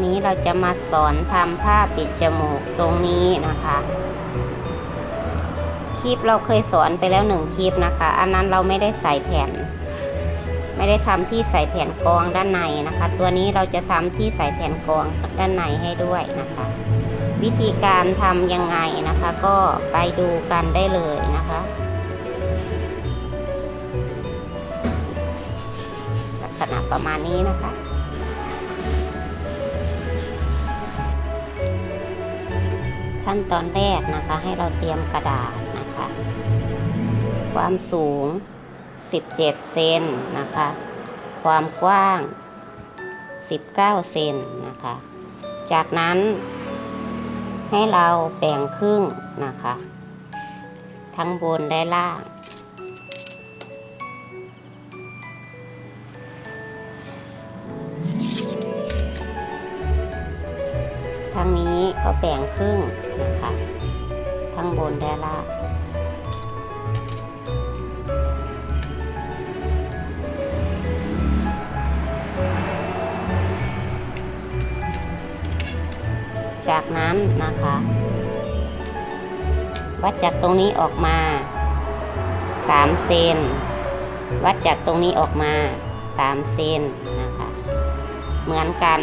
วันนี้เราจะมาสอนทำผ้าปิดจมูกทรงนี้นะคะ คลิปเราเคยสอนไปแล้วหนึ่งคลิปนะคะ อันนั้นเราไม่ได้ใส่แผ่น ไม่ได้ทำที่ใส่แผ่นกองด้านในนะคะ ตัวนี้เราจะทำที่ใส่แผ่นกองด้านในให้ด้วยนะคะ วิธีการทำยังไงนะคะ ก็ไปดูกันได้เลยนะคะลักษณะประมาณนี้นะคะ ขั้นตอนแรกนะคะ ให้เราเตรียมกระดาษนะคะ ความสูง 17 เซนนะคะ ความกว้าง 19 เซนนะคะ จากนั้นให้เราแบ่งครึ่งนะคะ ทั้งบนและล่าง ทางนี้ก็แบ่งครึ่ง นะคะ ทั้งบนและล่างจากนั้นนะคะ วัดจากตรงนี้ออกมา 3 เซน วัดจากตรงนี้ออกมา 3 เซนนะคะ เหมือนกัน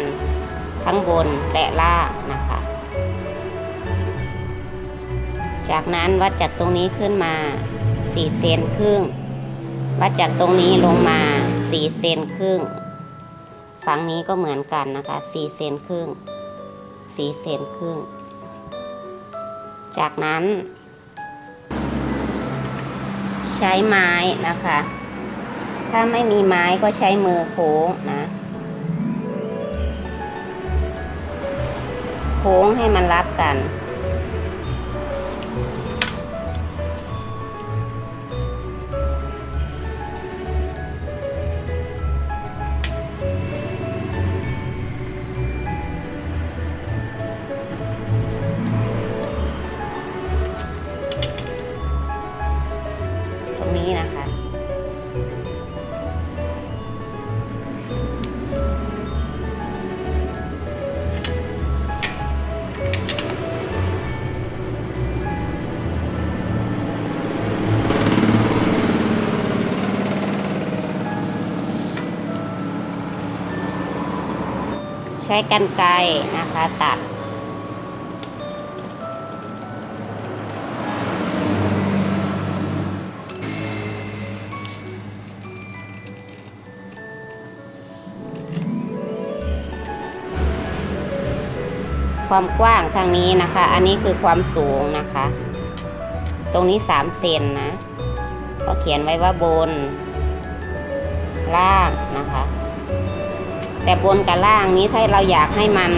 ทั้งบนและล่างนะคะ จากนั้นวัดจากตรงนี้ขึ้นมา4เซนครึ่ง วัดจากตรงนี้ลงมา4เซนครึ่ง ฝั่งนี้ก็เหมือนกันนะคะ4เซนครึ่ง4เซนครึ่ง จากนั้น ใช้ไม้นะคะ ถ้าไม่มีไม้ก็ใช้มือโค้งนะ โค้งให้มันรับกัน ใช้กันไกรนะคะตัด ความกว้างทางนี้นะคะ อันนี้คือความสูงนะคะ ตรงนี้สามเซนนะ ก็เขียนไว้ว่าบน ล่างนะคะ แต่บนกับล่างนี้ถ้าเราอยากให้มัน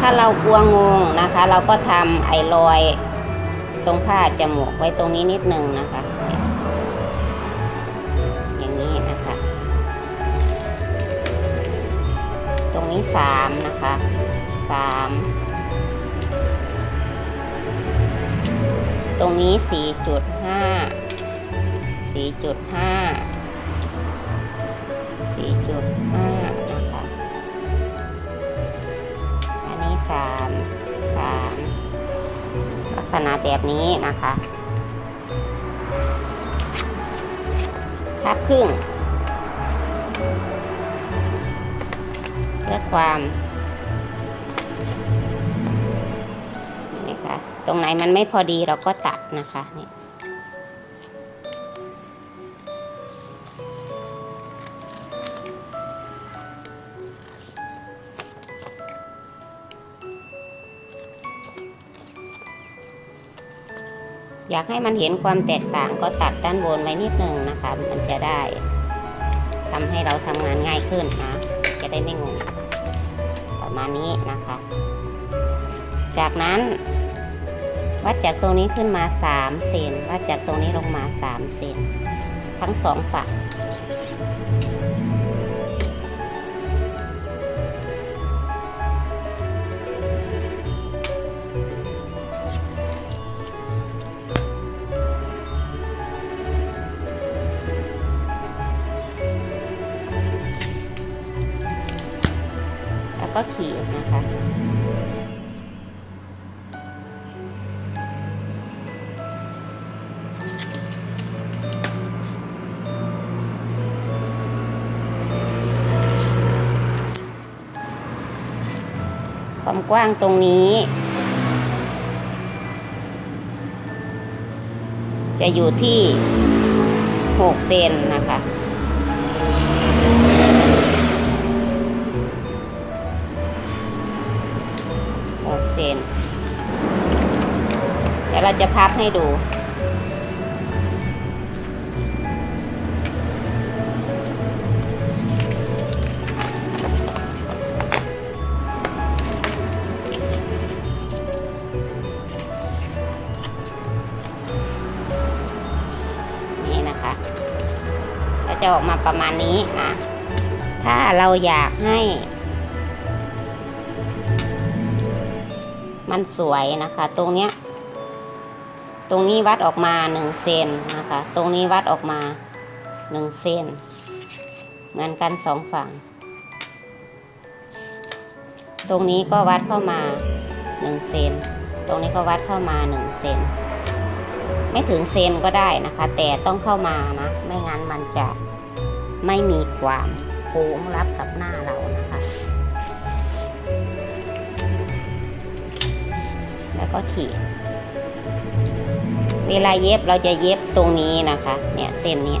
ถ้าเรากลัวงงนะคะ เราก็ทำไอ้รอย ตรงผ้าจมูกไว้ตรงนี้นิดนึงนะคะ อย่างนี้นะคะ ตรงนี้สามนะคะสามตรงนี้สี่จุดห้าสี่จุดห้า สามสามลักษณะแบบนี้นะคะพับครึ่งเพื่อความนี่ค่ะตรงไหนมันไม่พอดีเราก็ตัดนะคะนี่ากให้มันเห็นความแตกต่างก็ตัดด้านบนไว้นิดนึงนะคะ มันจะได้ทำให้เราทำงานง่ายขึ้นนะ จะได้ไม่งงประมาณนี้นะคะ จากนั้นวัดจากตรงนี้ขึ้นมา3เซนวัดจากตรงนี้ลงมา3เซนทั้งสองฝั่ง ก็ขีดนะคะ ความกว้างตรงนี้ จะอยู่ที่ 6 เซนนะคะ ดี๋ยวเราจะพับให้ดู นี่นะคะ ก็จะออกมาประมาณนี้นะ ถ้าเราอยากให้ มันสวยนะคะ ตรงเนี้ย ตรงนี้วัดออกมาหนึ่งเซนนะคะ ตรงนี้วัดออกมาหนึ่งเซนเหมือนกันสองฝั่ง ตรงนี้ก็วัดเข้ามาหนึ่งเซนตรงนี้ก็วัดเข้ามาหนึ่งเซนไม่ถึงเซนก็ได้นะคะ แต่ต้องเข้ามานะ ไม่งั้นมันจะไม่มีความโค้งรับกับหน้าเรานะคะ แล้วก็ขีด เวลาเย็บเราจะเย็บตรงนี้นะคะ เนี่ยเส้นเนี้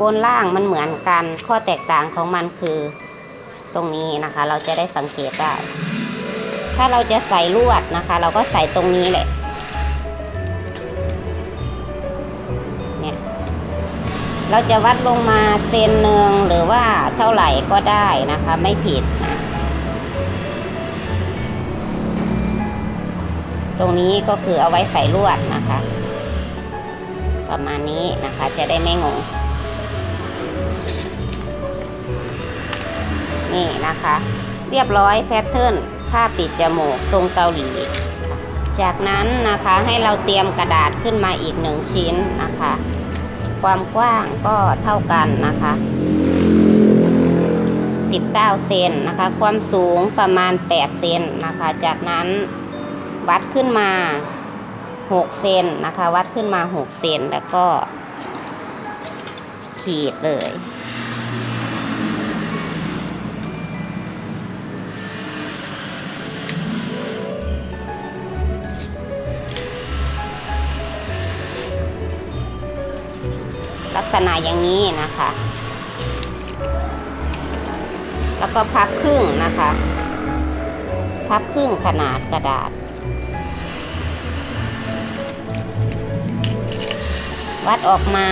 บนล่างมันเหมือนกัน ข้อแตกต่างของมันคือตรงนี้นะคะ เราจะได้สังเกตได้ ถ้าเราจะใส่ลวดนะคะ เราก็ใส่ตรงนี้แหละเนี่ยเราจะวัดลงมาเซนหนึ่งหรือว่าเท่าไหร่ก็ได้นะคะ ไม่ผิดนะตรงนี้ก็คือเอาไว้ใส่ลวดนะคะ ประมาณนี้นะคะจะได้ไม่งง นี่นะคะ เรียบร้อยแพทเทิร์นผ้าปิดจมูกทรงเกาหลี จากนั้นนะคะให้เราเตรียมกระดาษขึ้นมาอีกหนึ่งชิ้นนะคะ ความกว้างก็เท่ากันนะคะ 19 เซนนะคะ ความสูงประมาณ 8 เซนนะคะ จากนั้นวัดขึ้นมา 6 เซนนะคะ วัดขึ้นมา 6 เซนแล้วก็ขีดเลย ลักษณะอย่างนี้นะคะ แล้วก็พับครึ่งนะคะ พับครึ่งขนาดกระดาษ วัดออกมา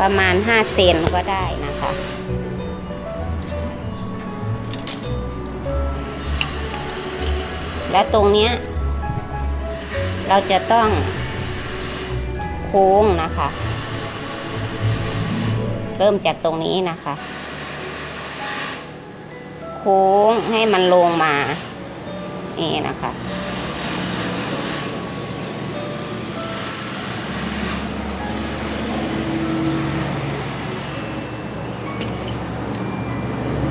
ประมาณ 5 เซนก็ได้นะคะ และตรงเนี้ย เราจะต้อง ค้งนะคะ เริ่มจากตรงนี้นะคะ โค้งให้มันลงมา นี่นะคะ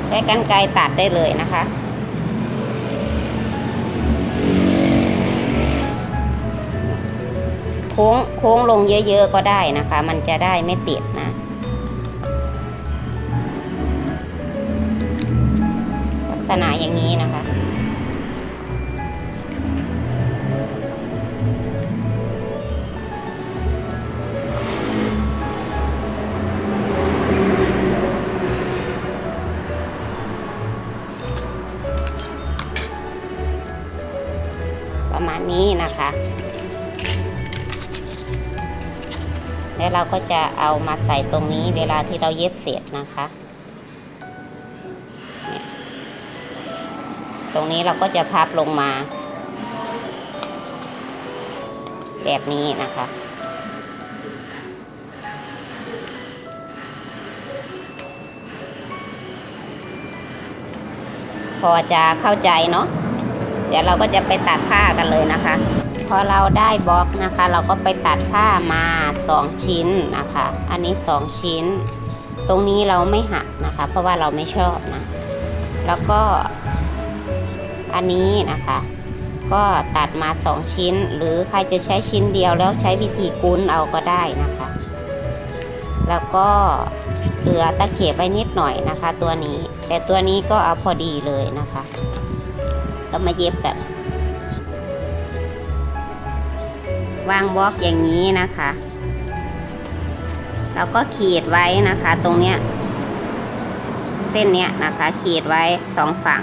ใช้กันไกรตัดได้เลยนะคะ ค้งโค้งลงเยอะๆก็ได้นะคะ มันจะได้ไม่ติดนะ ลักษณะอย่างนี้นะคะประมาณนี้นะคะ แล้วเราก็จะเอามาใส่ตรงนี้เวลาที่เราเย็บเสร็จนะคะ ตรงนี้เราก็จะพับลงมา แบบนี้นะคะพอจะเข้าใจเนาะ เดี๋ยวเราก็จะไปตัดผ้ากันเลยนะคะ พอเราได้บล็อกนะคะ เราก็ไปตัดผ้ามาสองชิ้นนะคะ อันนี้สองชิ้น ตรงนี้เราไม่หักนะคะ เพราะว่าเราไม่ชอบนะ แล้วก็อันนี้นะคะ ก็ตัดมาสองชิ้น หรือใครจะใช้ชิ้นเดียวแล้วใช้วิธีกุ้นเอาก็ได้นะคะ แล้วก็เหลือตะเข็บไว้นิดหน่อยนะคะ ตัวนี้ แต่ตัวนี้ก็เอาพอดีเลยนะคะ ก็มาเย็บกัน วางบล็อกอย่างนี้นะคะเราก็ขีดไว้นะคะ ตรงเนี้ย เส้นเนี้ยนะคะ ขีดไว้สองฝั่ง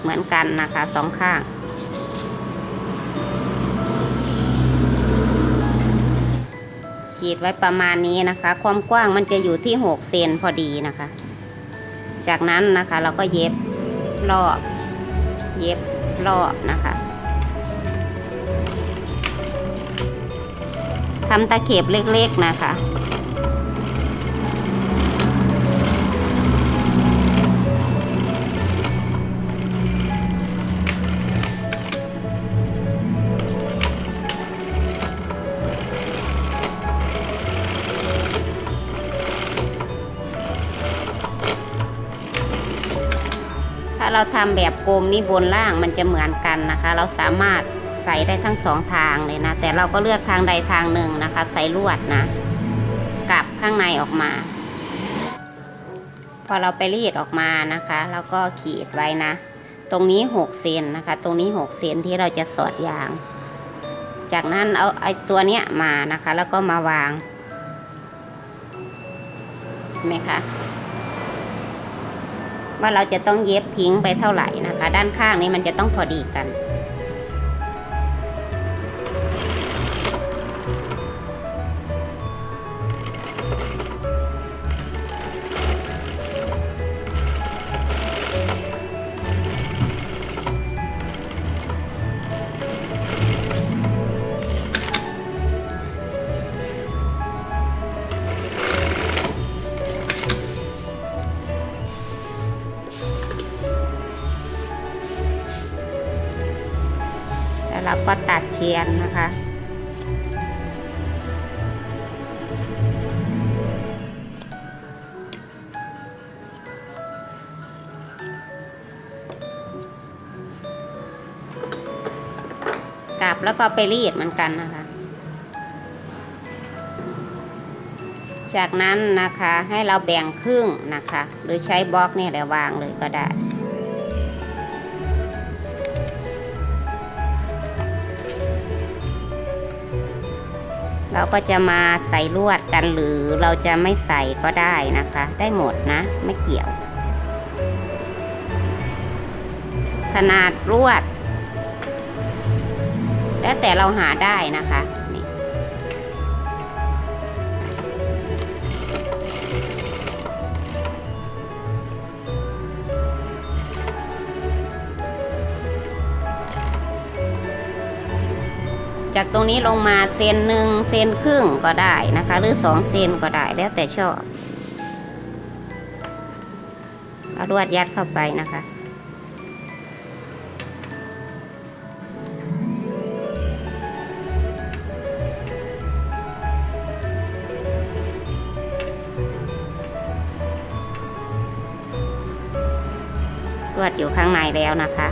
เหมือนกันนะคะสองข้างขีดไว้ประมาณนี้นะคะ ความกว้างมันจะอยู่ที่ 6 เซนพอดีนะคะ จากนั้นนะคะเราก็เย็บรอบ เย็บรอบนะคะ ทำตะเข็บเล็กๆนะคะ ถ้าเราทำแบบกลมนี่บนล่างมันจะเหมือนกันนะคะ เราสามารถ ส่ได้ทั้งสองทางเลยนะ แต่เราก็เลือกทางใดทางหนึ่งนะคะใส่ลวดนะกลับข้างในออกมา พอเราไปรีดออกมานะคะเราก็ขีดไว้นะ ตรงนี้6เซนนะคะ ตรงนี้6เซนที่เราจะสอดยาง จากนั้นเอาไอ้ตัวเนี้ยมานะคะ แล้วก็มาวางเห็นไหมคะว่าเราจะต้องเย็บทิ้งไปเท่าไหร่นะคะ ด้านข้างนี้มันจะต้องพอดีกัน แล้วก็ตัดเชียนนะคะ กลับแล้วก็ไปรีดเหมือนกันนะคะ จากนั้นนะคะให้เราแบ่งครึ่งนะคะ หรือใช้บล็อกเนี่ยแหละวางเลยก็ได้ เราก็จะมาใส่ลวดกันหรือเราจะไม่ใส่ก็ได้นะคะ ได้หมดนะไม่เกี่ยว ขนาดลวด แล้วแต่เราหาได้นะคะ จากตรงนี้ลงมาเซนหนึ่งเซนครึ่งก็ได้นะคะ หรือสองเซนก็ได้แล้วแต่ชอบเอาลวดยัดเข้าไปนะคะ ลวดอยู่ข้างในแล้วนะคะ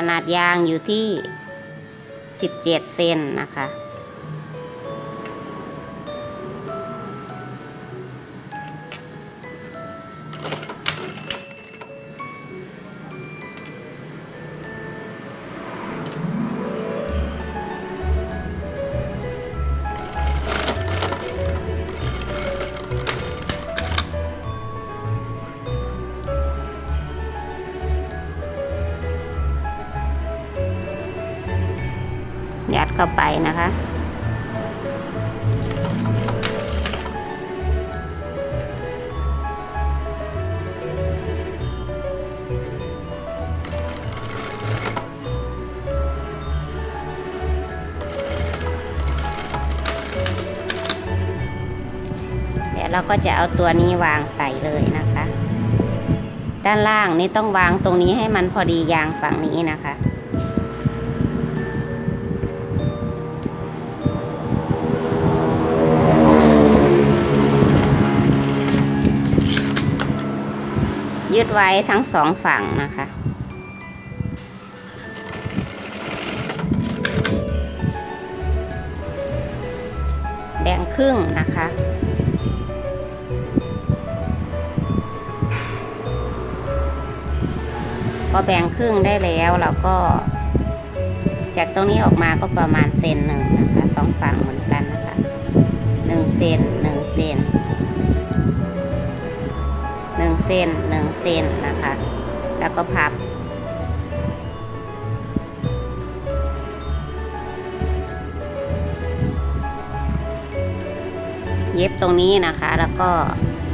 ขนาดยางอยู่ที่ 17 เซนนะคะ ยัดเข้าไปนะคะ เดี๋ยวเราก็จะเอาตัวนี้วางใส่เลยนะคะ ด้านล่างนี่ต้องวางตรงนี้ให้มันพอดียางฝั่งนี้นะคะ ยึดไว้ทั้งสองฝั่งนะคะ แบ่งครึ่งนะคะพอแบ่งครึ่งได้แล้วเราก็ จากตรงนี้ออกมาก็ประมาณเซนหนึ่งนะคะสองฝั่งเหมือนกันนะคะหนึ่งเซน เซนหนึ่งเซนนะคะ แล้วก็พับ เย็บตรงนี้นะคะแล้วก็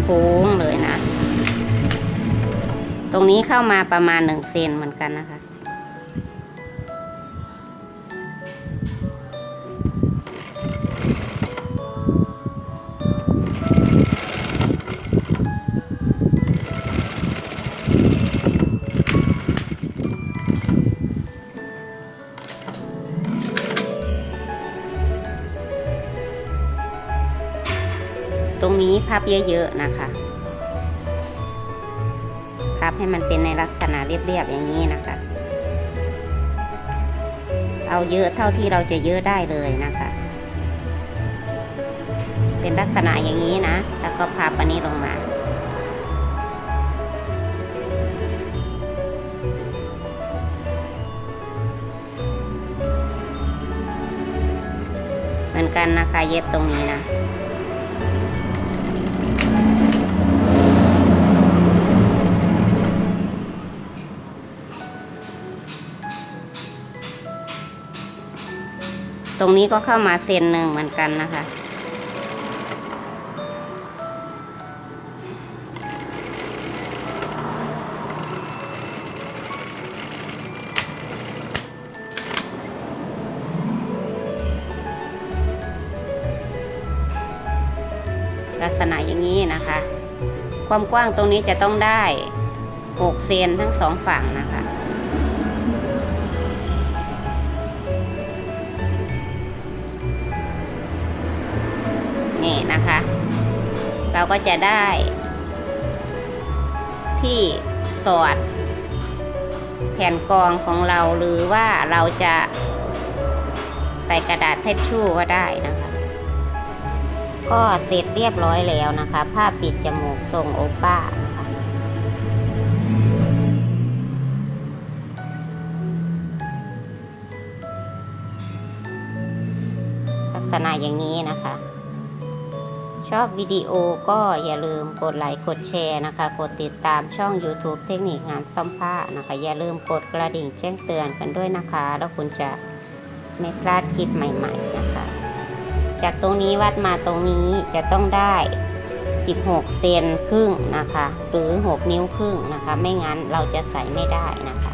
โค้งเลยนะ ตรงนี้เข้ามาประมาณหนึ่งเซนเหมือนกันนะคะ ตรงนี้พับเยอะๆนะคะ พับให้มันเป็นในลักษณะเรียบๆอย่างนี้นะคะ เอาเยอะเท่าที่เราจะเยอะได้เลยนะคะ เป็นลักษณะอย่างนี้นะ แล้วก็พับอันนี้ลงมาเหมือนกันนะคะ เย็บตรงนี้นะ รงนี้ก็เข้ามาเซนหนึ่งเหมือนกันนะคะ ลักษณะอย่างนี้นะคะ ความกว้างตรงนี้จะต้องได้ 6 เซนทั้งสองฝั่งนะคะ นี่นะคะ เราก็จะได้ ที่สอด แผ่นกรองของเราหรือว่าเราจะใส่กระดาษเทชชู่ก็ได้นะคะ ก็เสร็จเรียบร้อยแล้วนะคะ ผ้าปิดจมูกทรงโอป้านะคะลักษณะอย่างนี้นะคะ ชอบวิดีโอก็อย่าลืมกดไลค์กดแชร์นะคะ กดติดตามช่อง YouTube เทคนิคงานซ่อมผ้านะคะ อย่าลืมกดกระดิ่งแจ้งเตือนกันด้วยนะคะ แล้วคุณจะไม่พลาดคลิปใหม่ๆนะคะ จากตรงนี้วัดมาตรงนี้จะต้องได้ 16 เซนครึ่งนะคะ หรือ 6 นิ้วครึ่งนะคะ ไม่งั้นเราจะใส่ไม่ได้นะคะ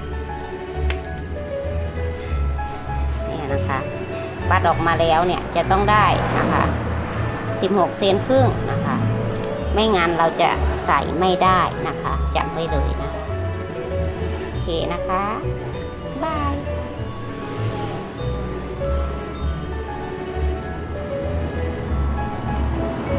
เนี่ยนะคะวัดออกมาแล้วเนี่ยจะต้องได้นะคะ 16 เซนครึ่งนะคะ ไม่งั้นเราจะใส่ไม่ได้นะคะจำไว้เลยนะ โอเคนะคะ